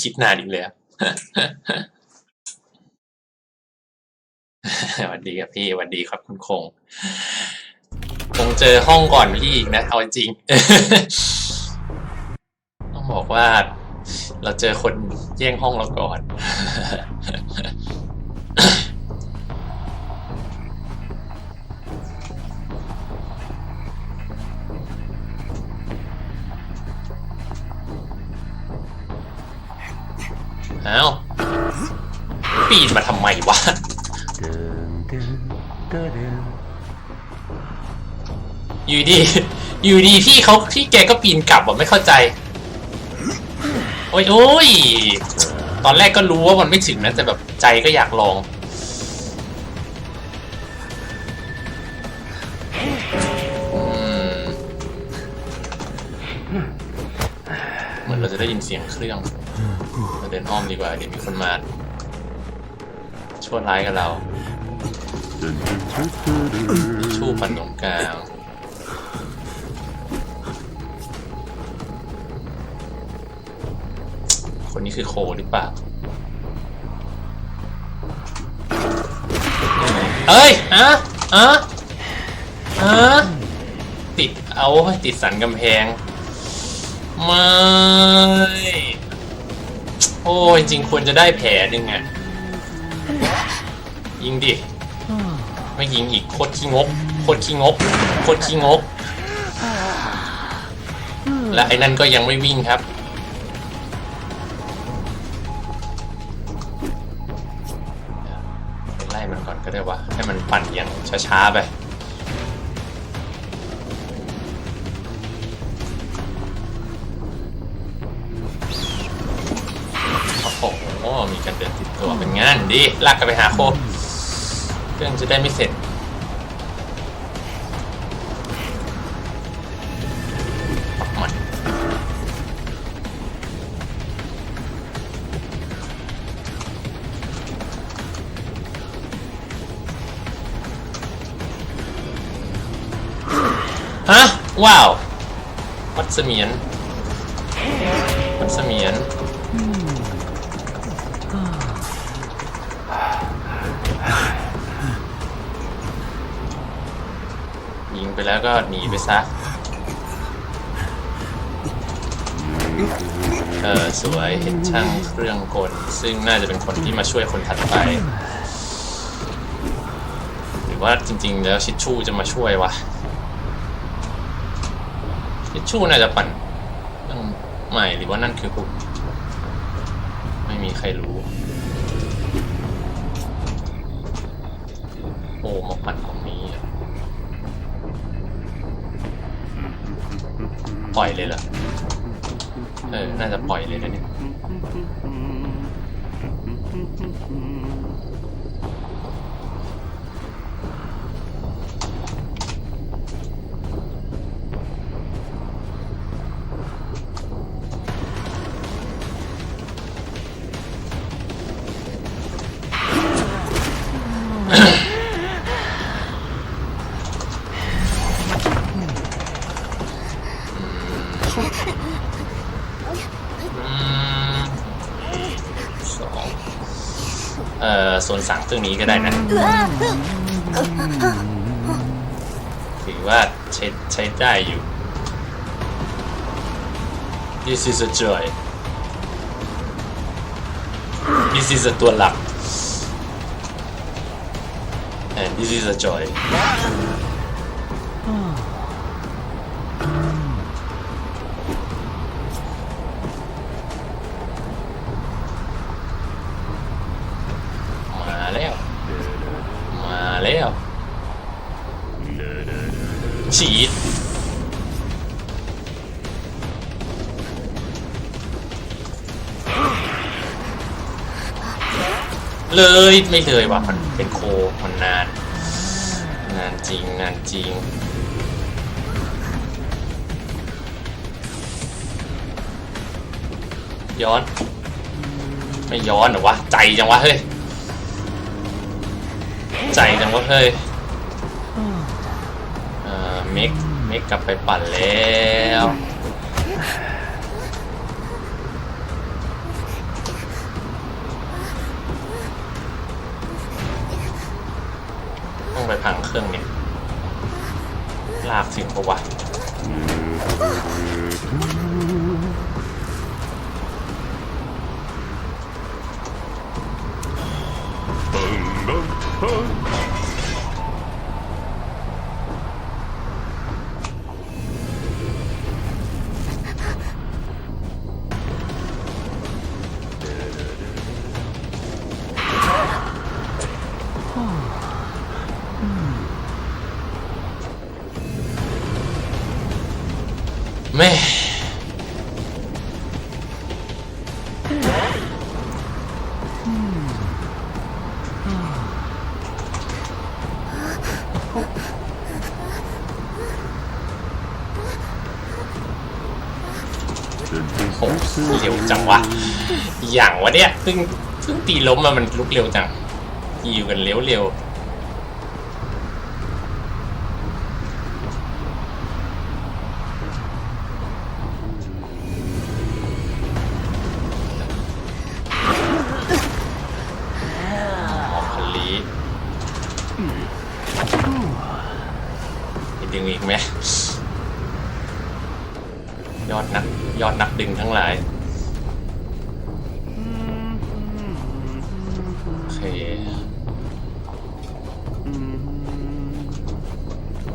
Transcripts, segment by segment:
คิดนานอีกแล้วสวัสดีครับพี่สวัสดีครับคุณคง คงเจอห้องก่อนพี่อีกนะ เอาจริง ต้องบอกว่า เราเจอคนแย่งห้องเราก่อน อ้าปีนมาทำไมวะอยู่ดี อยู่ดีพี่เขาพี่แกก็ปีนกลับอะไม่เข้าใจ โอ้ยโอ้ยตอนแรกก็รู้ว่ามันไม่ถึงนะ แต่แบบใจก็อยากลองเหมือนเราจะได้ยินเสียงเครื่อง เดินอ้อมดีกว่าเดี๋ยวมีคนมาชั่วร้ายกับเราชูปันตรงกลางคนนี้คือโคหรือเปล่าเอ้ยอะอะอะติดเอาติดสันกำแพง ไม่ โอ้ยจริงควรจะได้แผลหนึ่งอะยิงดิ ไม่ยิงอีกโคตรขี้งกโคตรขี้งกโคตรขี้งก และไอ้นั่นก็ยังไม่วิ่งครับไปไล่มันก่อนก็ได้วะให้มันปั่นอย่างช้าๆไป การเดินติดตัวเป็นงานดีลากกันไปหาโคเครื่องจะได้ไม่เสร็จฮะว้าว วัดเสมียน วัดเสมียน ไปแล้วก็หนีไปซะ เออสวยเห็นช่างเครื่องกล ซึ่งน่าจะเป็นคนที่มาช่วยคนถัดไป หรือว่าจริงๆ แล้วชิดชู่จะมาช่วยวะชิดชู่น่าจะปั่นเรื่องใหม่หรือว่านั่นคือกูไม่มีใครรู้ ปล่อยเลยเหรอ เออ น่าจะปล่อยเลยนะเนี่ย นสั่งเครื่องนี้ก็ได้นะ ถือว่าใช้ใช้ได้อยู่ This is a joy This is a ตัวหลัก and this is a joy ฉีดเลยไม่เลยว่ะมันเป็นโคมันนาน นานจริง นานจริง ย้อน ไม่ย้อนหรอวะ ใจจังวะเฮ้ย ใจจังวะเฮ้ย เมกเมกกลับไปปั่นแล้วต้องไปพังเครื่องเนี่ยลาสิ่งประวัติเแม่โอ้เร็วจังวะ อย่างวะเนี่ยเพิ่งเพิ่งตีล้มมามันลุกเร็วจังยิวกันเร็วเร็ว ยอดนักยอดนักดึงทั้งหลาย โอเค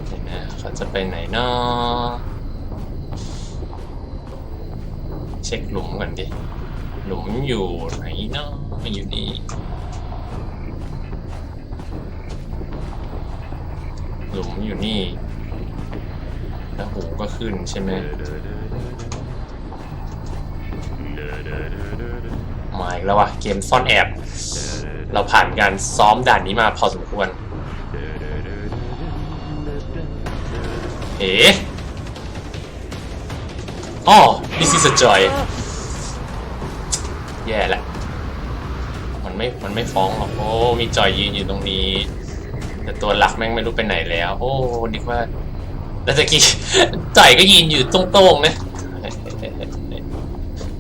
เดี๋ยวนะเขาจะไปไหนเนาะเช็คหลุมก่อนดิ หลุมอยู่ไหนเนาะอยู่นี่ หลุมอยู่นี่ แล้วหูก็ขึ้นใช่ไหม มาอีกแล้ววะเกมซ่อนแอบ เราผ่านการซ้อมด่านนี้มาพอสมควรเอ๋อ๋อ this is a joy แย่และ มันไม่ มันไม่ฟ้องหรอก โอ้ มีจอยยืนอยู่ตรงนี้ แต่ตัวหลักแม่งไม่รู้ไปไหนแล้ว โอ้ นึกว่า แล้วตะกี้จอยก็ยืนอยู่ตรงๆนะ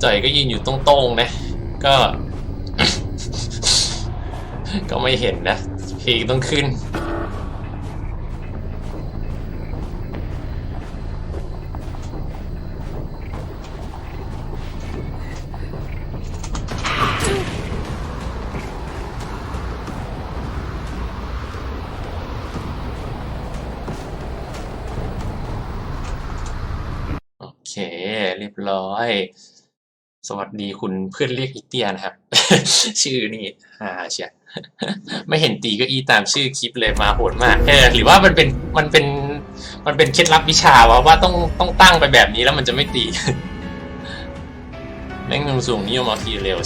จ่อยก็ยืนอยู่ตรงๆนะ ก็ ก็ไม่เห็นนะเพลงต้องขึ้น โอเค เรียบร้อย สวัสดีคุณเพื่อนเรียกอีเตียนะครับ ชื่อนี่ฮาเชียไม่เห็นตีก็อีตามชื่อคลิปเลยมาโหดมากเออหรือว่ามันเป็นมันเป็นมันเป็นเคล็ดลับวิชาวะว่าต้องต้องตั้งไปแบบนี้แล้วมันจะไม่ตีแม่งสูงนิยมเอาทีเร็ว